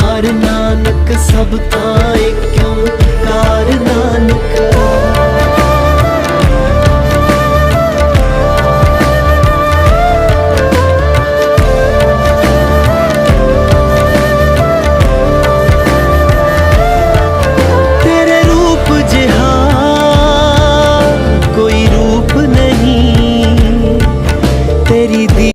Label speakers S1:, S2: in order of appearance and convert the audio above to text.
S1: ਕਾਰ ਨਾਨਕ ਸਭ ਤਾਂ ਏ ਕਿਉਂ ਕਾਰ